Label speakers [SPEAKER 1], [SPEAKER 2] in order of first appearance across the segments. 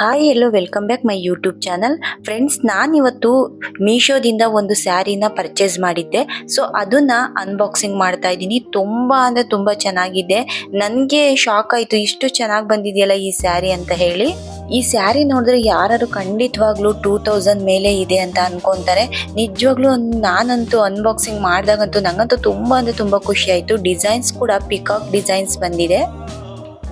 [SPEAKER 1] Hi hello welcome back my YouTube channel friends ನಾನಿವತ್ತು ಮೀಶೋದಿಂದ ಒಂದು ಸ್ಯಾರಿನ ಪರ್ಚೇಸ್ ಮಾಡಿದ್ದೆ. ಸೊ ಅದನ್ನ ಅನ್ಬಾಕ್ಸಿಂಗ್ ಮಾಡ್ತಾ ಇದ್ದೀನಿ. ತುಂಬ ಅಂದರೆ ತುಂಬ ಚೆನ್ನಾಗಿದೆ. ನನಗೆ ಶಾಕ್ ಆಯಿತು. ಇಷ್ಟು ಚೆನ್ನಾಗಿ ಬಂದಿದೆಯಲ್ಲ ಈ ಸ್ಯಾರಿ ಅಂತ ಹೇಳಿ. ಈ ಸ್ಯಾರಿ ನೋಡಿದ್ರೆ ಯಾರು ಖಂಡಿತವಾಗ್ಲೂ ಟೂ ತೌಸಂಡ್ ಮೇಲೆ ಇದೆ ಅಂತ ಅನ್ಕೊಂತಾರೆ. ನಿಜವಾಗ್ಲೂ ನಾನಂತೂ ಅನ್ಬಾಕ್ಸಿಂಗ್ ಮಾಡಿದಾಗಂತೂ ನಂಗಂತೂ ತುಂಬ ಅಂದರೆ ತುಂಬ ಖುಷಿ ಆಯಿತು. ಡಿಸೈನ್ಸ್ ಕೂಡ ಪಿಕಾಕ್ ಡಿಸೈನ್ಸ್ ಬಂದಿದೆ.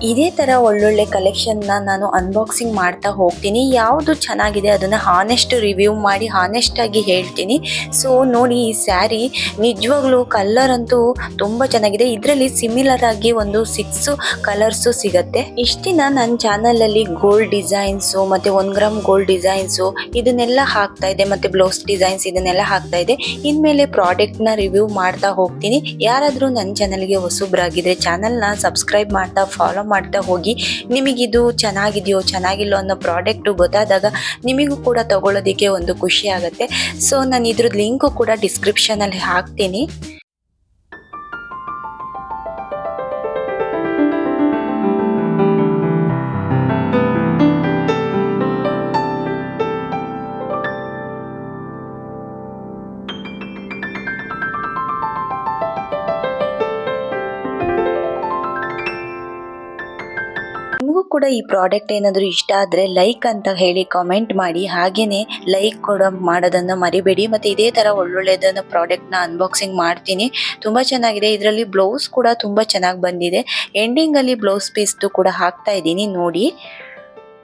[SPEAKER 1] ಇದೇ ಥರ ಒಳ್ಳೊಳ್ಳೆ ಕಲೆಕ್ಷನ್ನ ನಾನು ಅನ್ಬಾಕ್ಸಿಂಗ್ ಮಾಡ್ತಾ ಹೋಗ್ತೀನಿ. ಯಾವುದು ಚೆನ್ನಾಗಿದೆ ಅದನ್ನು ಹಾನೆಸ್ಟ್ ರಿವ್ಯೂ ಮಾಡಿ ಹಾನೆಸ್ಟಾಗಿ ಹೇಳ್ತೀನಿ. ಸೊ ನೋಡಿ ಈ ಸ್ಯಾರಿ ನಿಜವಾಗ್ಲೂ ಕಲರ್ ಅಂತೂ ತುಂಬ ಚೆನ್ನಾಗಿದೆ. ಇದರಲ್ಲಿ ಸಿಮಿಲರ್ ಆಗಿ ಒಂದು ಸಿಕ್ಸ್ ಕಲರ್ಸು ಸಿಗತ್ತೆ. ಇಷ್ಟಿನ ನನ್ನ ಚಾನಲಲ್ಲಿ ಗೋಲ್ಡ್ ಡಿಸೈನ್ಸು ಮತ್ತು ಒನ್ ಗ್ರಾಮ್ ಗೋಲ್ಡ್ ಡಿಸೈನ್ಸು ಇದನ್ನೆಲ್ಲ ಹಾಕ್ತಾ ಇದೆ ಮತ್ತು ಬ್ಲೌಸ್ ಡಿಸೈನ್ಸ್ ಇದನ್ನೆಲ್ಲ ಹಾಕ್ತಾ ಇದೆ ಇನ್ಮೇಲೆ ಪ್ರಾಡಕ್ಟ್ನ ರಿವ್ಯೂ ಮಾಡ್ತಾ ಹೋಗ್ತೀನಿ. ಯಾರಾದರೂ ನನ್ನ ಚಾನಲ್ಗೆ ಹೊಸಬ್ರಾಗಿದ್ರೆ ಚಾನಲ್ನ ಸಬ್ಸ್ಕ್ರೈಬ್ ಮಾಡ್ತಾ ಫಾಲೋ ಮಾಡ್ತಾ ಹೋಗಿ ನಿಮಗಿದು ಚೆನ್ನಾಗಿದೆಯೋ ಚೆನ್ನಾಗಿಲ್ಲೋ ಅನ್ನೋ ಪ್ರಾಡಕ್ಟು ಗೊತ್ತಾದಾಗ ನಿಮಗೂ ಕೂಡ ತಗೊಳ್ಳೋದಕ್ಕೆ ಒಂದು ಖುಷಿ ಆಗುತ್ತೆ. ಸೊ ನಾನು ಇದ್ರದ್ದು ಲಿಂಕು ಕೂಡ ಡಿಸ್ಕ್ರಿಪ್ಷನಲ್ಲಿ ಹಾಕ್ತೀನಿ. ಕೂಡ ಈ ಪ್ರಾಡಕ್ಟ್ ಏನಾದರೂ ಇಷ್ಟ ಆದರೆ ಲೈಕ್ ಅಂತ ಹೇಳಿ ಕಾಮೆಂಟ್ ಮಾಡಿ. ಹಾಗೆಯೇ ಲೈಕ್ ಕೂಡ ಮಾಡೋದನ್ನು ಮರಿಬೇಡಿ. ಮತ್ತು ಇದೇ ಥರ ಒಳ್ಳೊಳ್ಳೆದನ್ನು ಪ್ರಾಡಕ್ಟ್ನ ಅನ್ಬಾಕ್ಸಿಂಗ್ ಮಾಡ್ತೀನಿ. ತುಂಬ ಚೆನ್ನಾಗಿದೆ. ಇದರಲ್ಲಿ ಬ್ಲೌಸ್ ಕೂಡ ತುಂಬ ಚೆನ್ನಾಗಿ ಬಂದಿದೆ. ಎಂಡಿಂಗಲ್ಲಿ ಬ್ಲೌಸ್ ಪೀಸ್ದು ಕೂಡ ಹಾಕ್ತಾ ಇದ್ದೀನಿ ನೋಡಿ.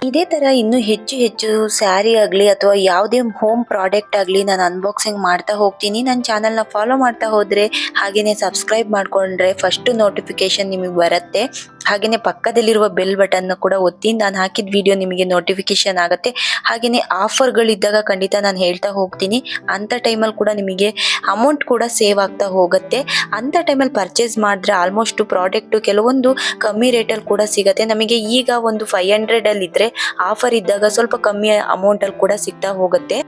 [SPEAKER 1] ಇದೇ ಥರ ಇನ್ನೂ ಹೆಚ್ಚು ಹೆಚ್ಚು ಸ್ಯಾರಿ ಆಗಲಿ ಅಥವಾ ಯಾವುದೇ ಹೋಮ್ ಪ್ರಾಡಕ್ಟ್ ಆಗಲಿ ನಾನು ಅನ್ಬಾಕ್ಸಿಂಗ್ ಮಾಡ್ತಾ ಹೋಗ್ತೀನಿ. ನನ್ನ ಚಾನಲ್ನ ಫಾಲೋ ಮಾಡ್ತಾ ಹೋದರೆ ಹಾಗೆಯೇ ಸಬ್ಸ್ಕ್ರೈಬ್ ಮಾಡಿಕೊಂಡ್ರೆ ಫಸ್ಟು ನೋಟಿಫಿಕೇಷನ್ ನಿಮಗೆ ಬರುತ್ತೆ. ಹಾಗೆಯೇ ಪಕ್ಕದಲ್ಲಿರುವ ಬೆಲ್ ಬಟನ್ನ ಕೂಡ ಒತ್ತಿ ನಾನು ಹಾಕಿದ ವಿಡಿಯೋ ನಿಮಗೆ ನೋಟಿಫಿಕೇಶನ್ ಆಗುತ್ತೆ. ಹಾಗೇನೆ ಆಫರ್ಗಳಿದ್ದಾಗ ಖಂಡಿತ ನಾನು ಹೇಳ್ತಾ ಹೋಗ್ತೀನಿ. ಅಂಥ ಟೈಮಲ್ಲಿ ಕೂಡ ನಿಮಗೆ ಅಮೌಂಟ್ ಕೂಡ ಸೇವ್ ಆಗ್ತಾ ಹೋಗುತ್ತೆ. ಅಂಥ ಟೈಮಲ್ಲಿ ಪರ್ಚೇಸ್ ಮಾಡಿದ್ರೆ ಆಲ್ಮೋಸ್ಟ್ ಪ್ರಾಡಕ್ಟು ಕೆಲವೊಂದು ಕಮ್ಮಿ ರೇಟಲ್ಲಿ ಕೂಡ ಸಿಗುತ್ತೆ. ನಮಗೆ ಈಗ ಒಂದು ಫೈವ್ ಹಂಡ್ರೆಡಲ್ಲಿ ಇದ್ದರೆ ಆಫರ್ ಇದ್ದಾಗ ಸ್ವಲ್ಪ ಕಮ್ಮಿ ಅಮೌಂಟಲ್ಲಿ ಕೂಡ ಸಿಗ್ತಾ ಹೋಗುತ್ತೆ.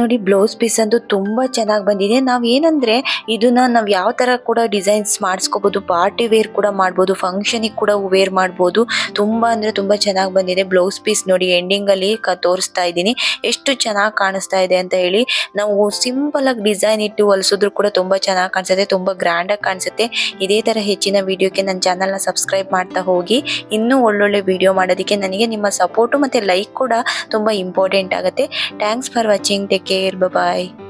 [SPEAKER 1] ನೋಡಿ ಬ್ಲೌಸ್ ಪೀಸ್ ಅಂತೂ ತುಂಬ ಚೆನ್ನಾಗಿ ಬಂದಿದೆ. ನಾವು ಏನಂದರೆ ಇದನ್ನ ನಾವು ಯಾವ ಥರ ಕೂಡ ಡಿಸೈನ್ಸ್ ಮಾಡಿಸ್ಕೋಬೋದು ಪಾರ್ಟಿ ವೇರ್ ಕೂಡ ಮಾಡ್ಬೋದು ಫಂಕ್ಷನಿಗೆ ಕೂಡ ವೇರ್ ಮಾಡ್ಬೋದು. ತುಂಬ ಅಂದರೆ ತುಂಬ ಚೆನ್ನಾಗಿ ಬಂದಿದೆ ಬ್ಲೌಸ್ ಪೀಸ್ ನೋಡಿ ಎಂಡಿಂಗಲ್ಲಿ ಕ ತೋರಿಸ್ತಾ ಇದ್ದೀನಿ. ಎಷ್ಟು ಚೆನ್ನಾಗಿ ಕಾಣಿಸ್ತಾ ಇದೆ ಅಂತ ಹೇಳಿ, ನಾವು ಸಿಂಪಲಾಗಿ ಡಿಸೈನ್ ಇಟ್ಟು ಹೊಲಿಸಿದ್ರು ಕೂಡ ತುಂಬ ಚೆನ್ನಾಗಿ ಕಾಣಿಸುತ್ತೆ, ತುಂಬ ಗ್ರ್ಯಾಂಡಾಗಿ ಕಾಣಿಸುತ್ತೆ. ಇದೇ ಥರ ಹೆಚ್ಚಿನ ವಿಡಿಯೋಕ್ಕೆ ನನ್ನ ಚಾನಲ್ನ ಸಬ್ಸ್ಕ್ರೈಬ್ ಮಾಡ್ತಾ ಹೋಗಿ, ಇನ್ನೂ ಒಳ್ಳೊಳ್ಳೆ ವಿಡಿಯೋ ಮಾಡೋದಕ್ಕೆ ನನಗೆ ನಿಮ್ಮ ಸಪೋರ್ಟು ಮತ್ತು ಲೈಕ್ ಕೂಡ ತುಂಬ ಇಂಪಾರ್ಟೆಂಟ್ ಆಗುತ್ತೆ. Thanks for watching take care. Bye-bye.